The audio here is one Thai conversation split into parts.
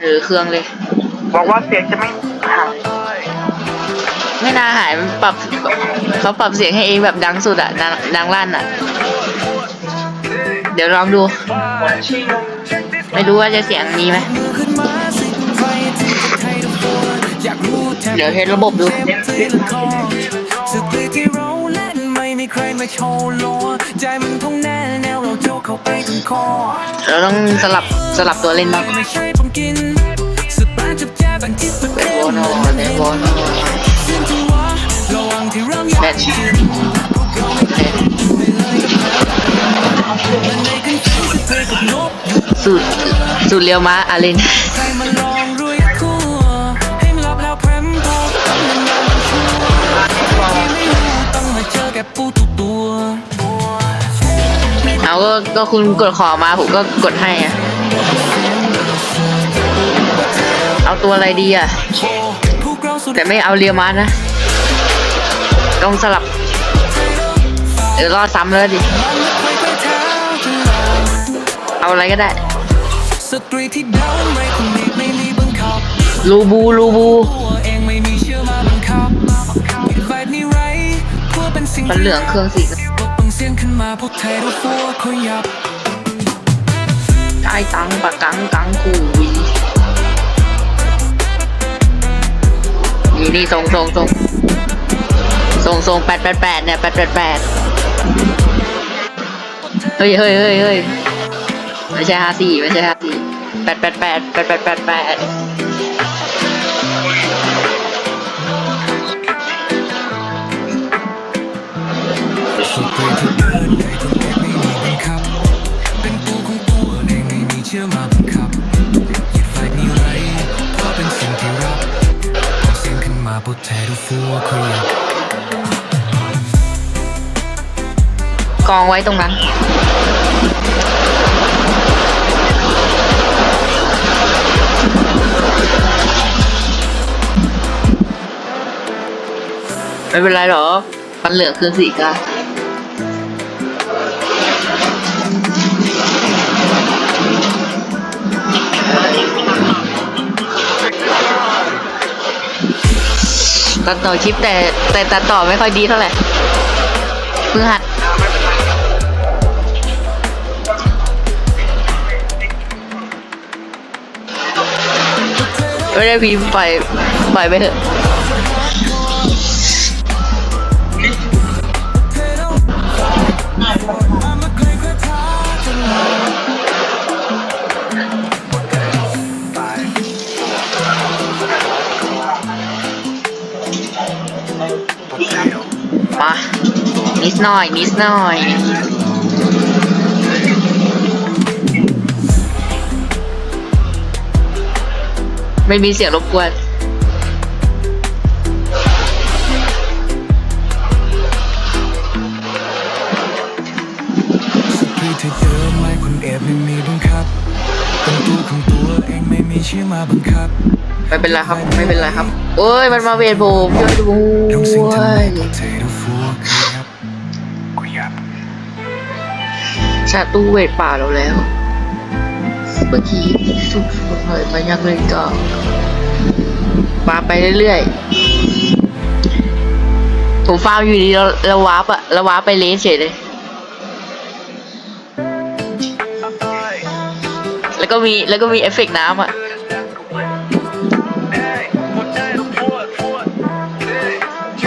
หรือเครื่องเลย บอกว่าเสียงจะไม่หายไม่น่าหายมันปรับเขาปรับเสียงให้เองแบบดังสุดอะดังดังลั่นอะเดี๋ยวลองดู ไม่รู้ว่าจะเสียงนี้ไหมเดี๋ยวเทสระบบดูสตรีที่เราเล่นไม่มีใครมาโชว์โลใจมันคงแน่แนว เราโจกเข้าไปถึงคอเราต้องสลับสลับตัวเล่นบ้างไม่ใช่ผมกินสปาจับแจ๊บันทิดเป็นเบสโบโนเบสโบโนเสียงที่ว่าระวังที่เริ่มอยาแบกนกินสูตรสูตรเรียวม้าอาเลน ก็ก็คุณกดขอมาผมก็กดให้อะเอาตัวอะไรดีอะแต่ไม่เอาเรียมานะ ต้องสลับ เดี๋ยวรอซ้ำเลยดิ เอาอะไรก็ได้ ลูบูลูบู มันเหลืองเครื่องสี มาพวกไทยรู้ฟัวคอยยับได้ตังปะกังกังคุยนี่นี่ส่งส่งส่งส่งส่งแปดแปดแปดเนี่ยแปดแปดแปดเฮ้ยเฮ้ยเฮ้ยเฮ้ยไม่ใช่ห้าสี่ไม่ใช่ห้าสี่แปดแปดแปดแปดแปดแปดแปด งขึ้นมาพวกองไว้ตรงนั้น ไม่เป็นไรหรอ มันเหลืองคืนสีก็ ตัดต่อคลิปแต่แต่ตัดต่อไม่ค่อยดีเท่าไหร่เพิ่งหัดไม่ได้พิมพ์ปล่อยปล่อยไปเถอะ หน่อย นิดหน่อยไม่มีเสียงรบกวน ที่เธอเดิมไม่คนเอบไม่มีบังคับเป็นตัวของตัวเองไม่มีเชื่อมาบังคับ ไม่เป็นไรครับ ไม่เป็นไรครับ โอ้ย มันมาเวทผมช่วยด้ทุกสิ่งวทำให้ยาตู้เวทป่าเราแล้วเมื่อกี้สุดเผยมายังเลยก็มาไปเรื่อยๆ ผมฟาร์มอยู่ดีเราเราวาร์ปอะเราวาร์ปไปเลสเฉยเลย แล้วก็มีแล้วก็มีเอฟเฟกต์น้ำอะ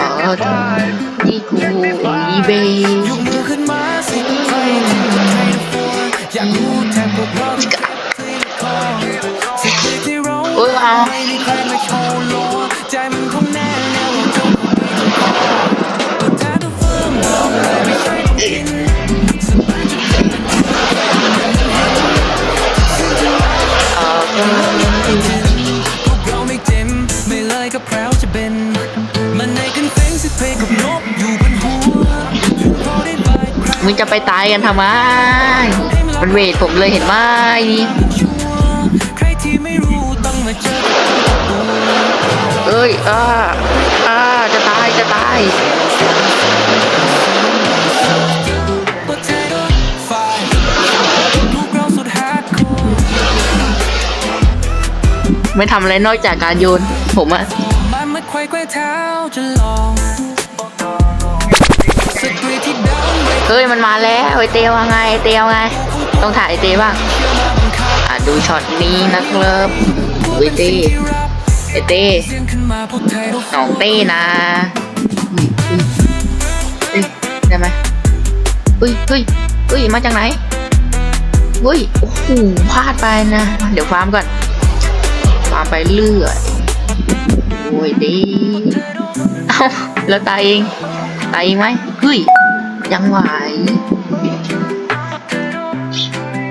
อ๋อที่กูอีเบย อุ้ยเอาไม่มีใครมาโชว์โลใจมันคงแน่แนวเราจงตัวแท้ตัวเฟิร์มบอกเลยไงกินสบามึงจะไปตายกันทำไม มันเวทผมเลยเห็นไหมเฮ้ยอ้าอ้าจะตายจะตายไม่ทำอะไรนอกจากการโยน ผมอะเฮ้ยมันมาแล้วไอเตียวไงเตียวไง ต้องถ่ายไอเตียบ้างอะดูช็อตนี้นะครับไอเต้ไอเต้เสียงขึ้นมาพวกไทยเราน้องเต้นะอุ้ยอุ้ยได้ไหมอุ้ยเฮ้ยเฮ้ยมาจากไหนเฮ้ยโอ้โหพลาดไปนะ เดี๋ยวฟาร์มก่อนฟาร์มไปเรื่อยโอ้ยดีเอาแล้วตายเอง ตายเองไหมเฮ้ยยังไหว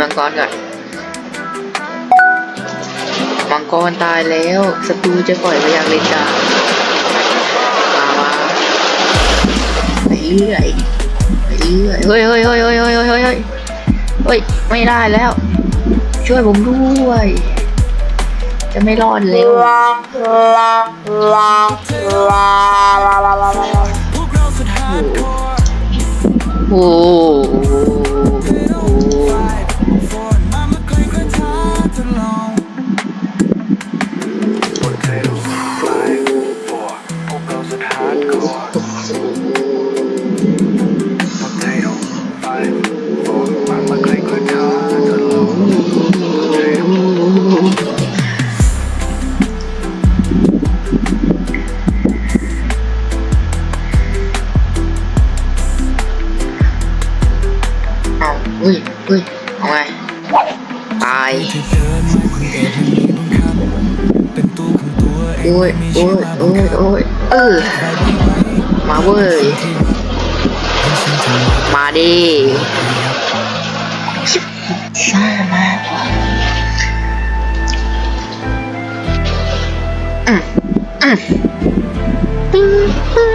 มังกรก่อน มังกรตายแล้วศัตรูจะปล่อยไปยังเลนกางมามาไปเรื่อยไปเรื่อยเฮ้ยเฮ้ยเฮ้ยเฮ้ยเฮ้ยเฮ้ยเฮ้ยเฮ้ยไม่ได้แล้ว ช่วยผมด้วย จะไม่รอดเร็วโอ้โห เองโอ้ยไม่มีโอ้ชื่อยมาบัโอ้งยคับโอ้ยเออ มาเว้ย มาดิซ่ามากกว่าอืมอืมตึ้งตึ้ง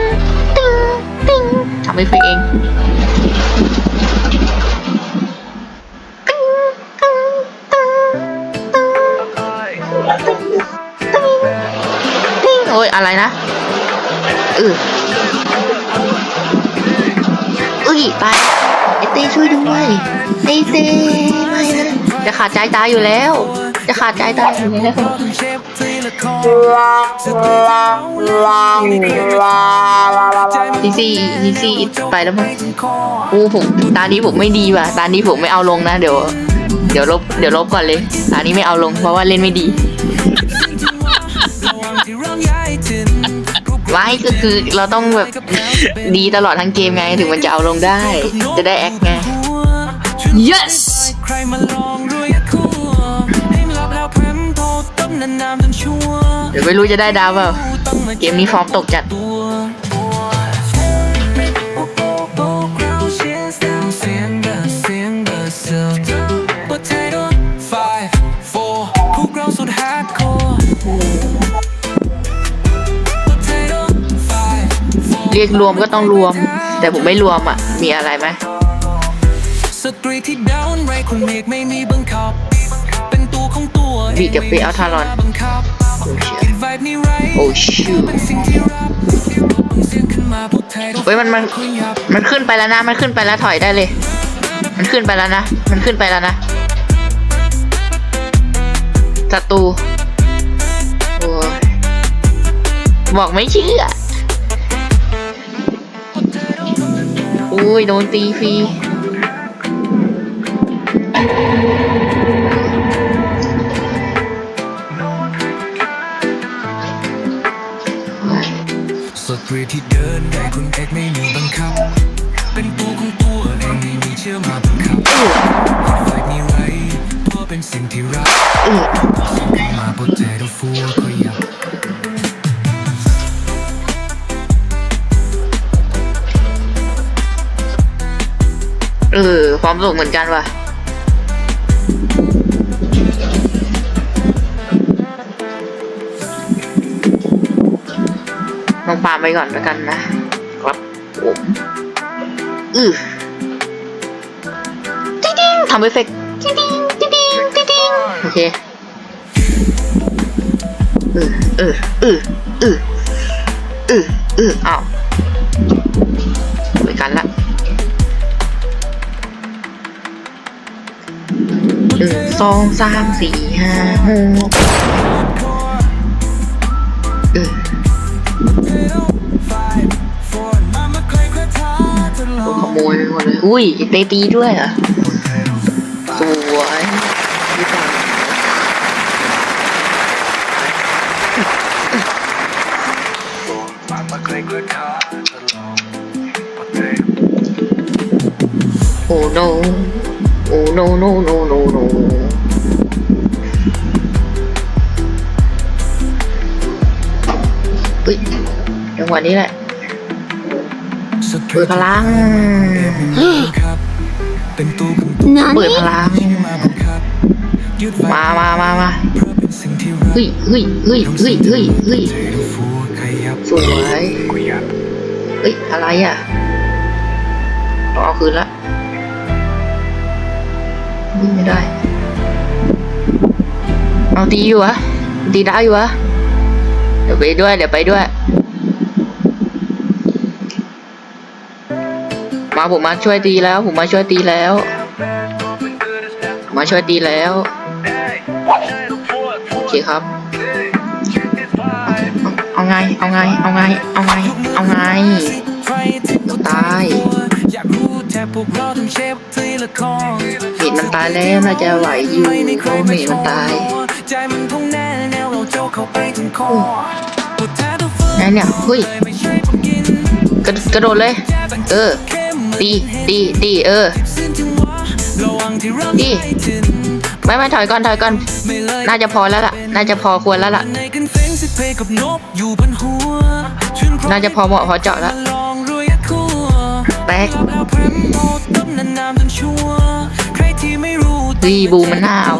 ตึ้งตึ้งทำให้ฟิกเอง ยอะไรนะเออเอ้ยตายไอเต้ช่วยด้วยไอเต้ไม่นะจะขาดใจตายอยู่แล้ว จะขาดใจตายอยู่แล้วเจ็บทีละคอสตรีซีซีซีซีไปแล้วมั้งโอ้ผมตานี้ผมไม่ดีว่ะตานี้ผมไม่เอาลงนะเดี๋ยว เดี๋ยวลบเดี๋ยวลบก่อนเลยตานี้ไม่เอาลงเพราะว่าเล่นไม่ดี ไว้ก็คือเราต้องแบบดีตลอดทั้งเกมไงถึงมันจะเอาลงได้ จะได้แอคไง yes ใครมาลองด้วยคู่ให้มันรับแล้วแพรมโทษต้มนานๆจนชัวร์เดี๋ยวไม่รู้จะได้ดาวเปล่าต้องมาเกมนี้ฟอร์มตกจัด ยกรวมก็ต้องรวม แต่ผมไม่รวมอะ มีอะไรไหมสตรีที่ดาวน์ไรคนเมกไม่มีบังคับเป็นตัวของตัวเองบีกับเปเอาทารอนบังคับโอ้เชี่ยกินไวบ์นี่ไรโอ้ชิวเป็นสิ่งที่รับต้องเสียงขึ้นมาพวกไทยเฮ้ยมันมันคุยยับมันขึ้นไปแล้วนะ มันขึ้นไปแล้วถอยได้เลย มันขึ้นไปแล้วนะ มันขึ้นไปแล้วนะศัตรูโอ้ยบอกไม่เชื่อ อุ้ยโดนตีฟรีโอ้ยสตรีที่เดินได้คุณเอกไม่มีบังคับ เป็นตัวของตัวเองไม่มีเชื่อมาบังคับไฟมีไรเพราะเป็นสิ่งที่รักเออมาโปรเจกต์ฟัวคุยยับเเออ ความสุขเหมือนกันว่ะ ลองปาไปก่อนแล้วกันนะครับผมอือติ๊งติ๊งทำเอฟเฟกต์ติ๊งติ๊งติ๊งติ๊งติ๊งติ๊งโอเคเออเออเออเออเออเอออ้าว สองสามสี่ห้าหกเออขโมยไปหมดเลย อุ้ยเตตีด้วยเหรอะสวยนี่ต่อโอ้ no โอ้ no no no no no วะนี้แหละเปิดพลังเป็นตัวของเปิดพลังมามามามาเฮ้ยเฮ้ยเฮ้ยเฮ้ยเฮ้ยเฮ้ยสวยเฮ้ย อะไรอะต้องเอาคืนละวิ่งไม่ได้ เอาตีอยู่วะตีได้อยู่วะเดี๋ยวไปด้วย เดี๋ยวไปด้วย มาผมมาช่วยตีแล้ว ผมมาช่วยตีแล้ว มาช่วยตีแล้ว โอเคครับ เอาไง เอาไง เอาไง เอาไง เอาไงตายเห็นมันตายแล้วน่าจะไหวอยู่เขาเห็นมันตายนั่นเราโจกเข้าไงคอปวดแท้ตัวเนี่ยเฮ้ยกระโดดเลย เออ ดีดีดีเออดีไม่ไม่ถอยก่อนถอยก่อน น่าจะพอแล้วล่ะ น่าจะพอควรแล้วล่ะ น่าจะพอเหมาะพอเจาะแล้วแบ๊กดีบูมันน่าเอา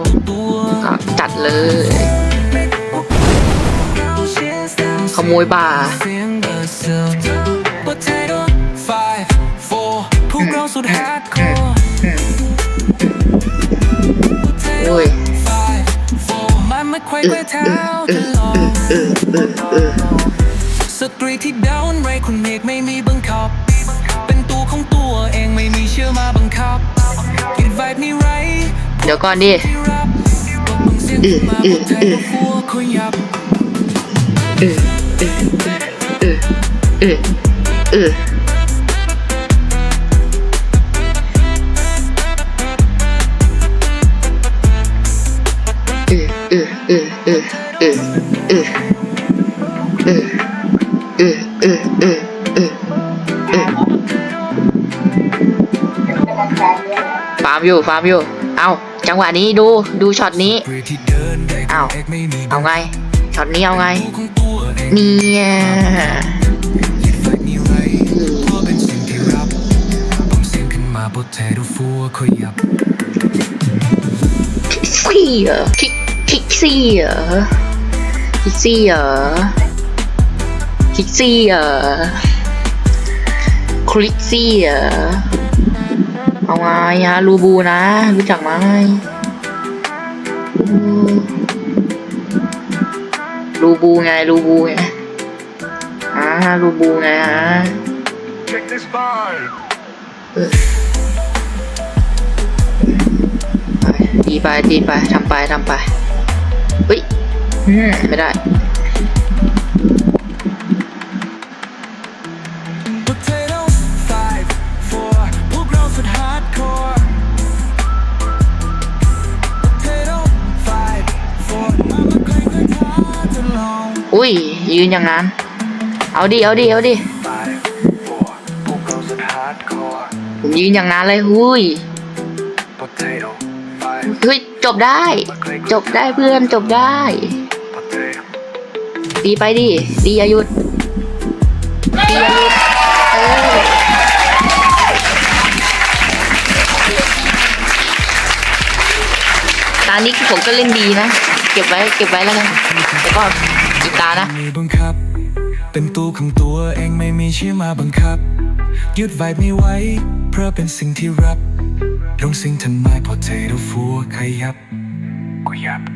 จัดเลย ขโมยบ่า เท้าตลอดเออเออเออสตรีที่ดาวน์ไรคุณเมกไม่มีบังคับ เป็นตัวของตัวเองไม่มีเชื่อมาบังคับกินไวบ์นี่ไรเดี๋ยวก่อนดิที่รับตบมึงเสียงขึ้นมาบนไทยก็ฟัวคุยยับเออเออเออเออเออเอ อเออเออเออเออเออเออเออฟาร์มอยู่ฟาร์มอยู่ เอาจังหวะนี้ดูดูช็อตนี้ เอาเอาไงช็อตนี้เอาไง เนี่ยคิกคิกซี่เหรอ คิกซี่เหรอคิกซี่เหรอคลิกซี่เหรอเอาไงฮะรูบูนะ รู้จักไหมรูบูไงรูบูไงอ่ารูบูไงฮะ Check this vibe ไปดีไปดีไปทำไปทำไปเฮ้ย อืมไม่ได้ Potato 5 4 พวกเราสุดฮาร์ดคอร์ Potato 5 4 มามาใครก็ท้าจะลองอุ้ย ยืนอย่างนั้น เอาดิ เอาดิ เอาดิ five four พวกเราสุด hardcore ผมยืนอย่างนั้นเลยหุย Potato 5เฮ้ย จบได้ จบได้เพื่อน จบได้ ดีไปดิดีอย่าหยุดตีอาหยุดเออตานี้ผมก็เล่นดีนะ เก็บไว้เก็บไว้แล้วกันแต่ก็อีกตานะเป็นตัวของตัวเองไม่มีชื่อมาบังคับยึดไว้ไม่ไว้ เพราะเป็นสิ่งที่รับตรงสิ่งทันไม่พอเทอดูฟัวขยับขยับ